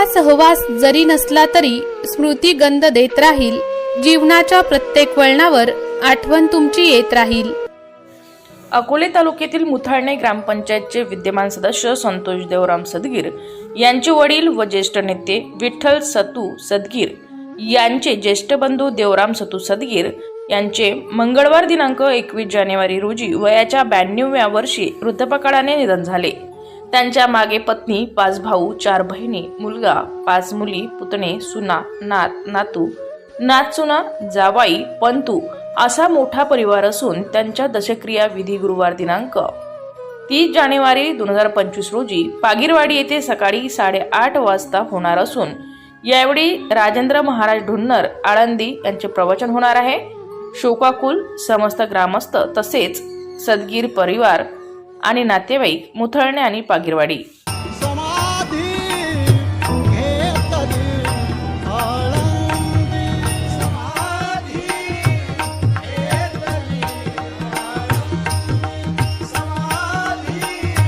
तुमचा सहवास जरी नसला तरी स्मृती गंध देत राहील. जीवनाच्या प्रत्येक वळणावर आठवण तुमची येत राहील. अकोले तालुक्यातील मुथाळणे ग्रामपंचायतचे विद्यमान सदस्य संतोष देवराम सदगीर यांचे वडील व ज्येष्ठ नेते विठ्ठल सतू सदगीर यांचे ज्येष्ठ बंधू देवराम सतू सदगीर यांचे मंगळवार दिनांक एकवीस जानेवारी रोजी वयाच्या ब्याण्णव्या वर्षी वृद्धपकाळाने निधन झाले. त्यांच्या मागे पत्नी पाच भाऊ चार बहिणी मुलगा पाच मुली पुतणे सुना नात नातू. नाचुना जावाई पंतू असा मोठा परिवार असून त्यांच्या दशक्रिया विधी गुरुवार दिनांक. तीस जानेवारी दोन हजार पंचवीस रोजी पागीरवाडी येथे सकाळी साडेआठ वाजता होणार असून यावेळी राजेंद्र महाराज ढुन्नर आळंदी यांचे प्रवचन होणार आहे. शोकाकुल समस्त ग्रामस्थ तसेच सदगीर परिवार आणि नातेवाईक मुथळणे आणि पागीरवाडी.